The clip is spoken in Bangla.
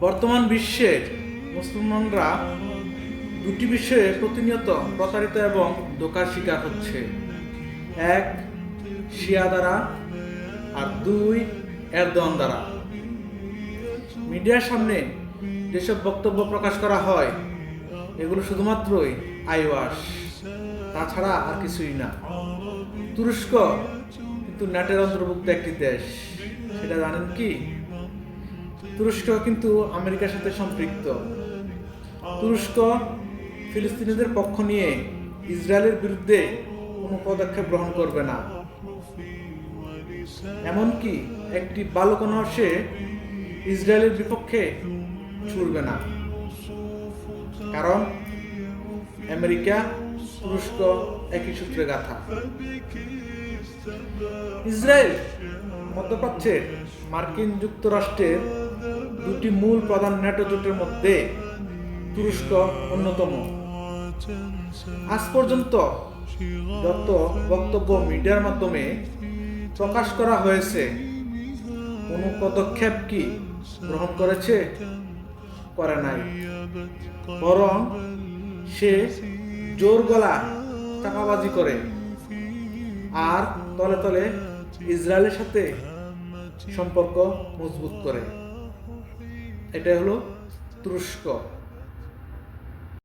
বর্তমান বিশ্বের মুসলমানরা দুটি বিষয়ে প্রতিনিয়ত প্রতারিত এবং দোকার শিকার হচ্ছে। এক, শিয়া দ্বারা আর দুই, এরদোয়ান দ্বারা। মিডিয়ার সামনে যেসব বক্তব্য প্রকাশ করা হয়, এগুলো শুধুমাত্রই আইওয়াস, তাছাড়া আর কিছুই না। তুরস্ক কিন্তু ন্যাটের অন্তর্ভুক্ত একটি দেশ। সেটা জানেন কি? তুরস্ক কিন্তু আমেরিকার সাথে সম্পৃক্ত। তুরস্ক, ফিলিস্তিনিদের পক্ষ নিয়ে ইসরায়েলের বিরুদ্ধে কোনো পদক্ষেপ গ্রহণ করবে না। এমনকি একটি বালকণাও সে ইসরায়েলের বিপক্ষে ছুড়বে না। কারণ আমেরিকা, তুরস্ক একই সূত্রে গাথা। ইসরায়েল মধ্যপ্রাচ্যের মার্কিন যুক্তরাষ্ট্রের দুটি মূল প্রধান ন্যাটো জোটের মধ্যে তুরস্ক অন্যতম। আজ পর্যন্ত যত বক্তব্য মিডিয়ার মাধ্যমে প্রকাশ করা হয়েছে, কোনো পদক্ষেপ কি গ্রহণ করেছে? করে নাই। বরং সে জোর গলা চাপাবাজি করে আর তলে তলে ইসরায়েলের সাথে সম্পর্ক মজবুত করে। এটা হলো তুরস্ক।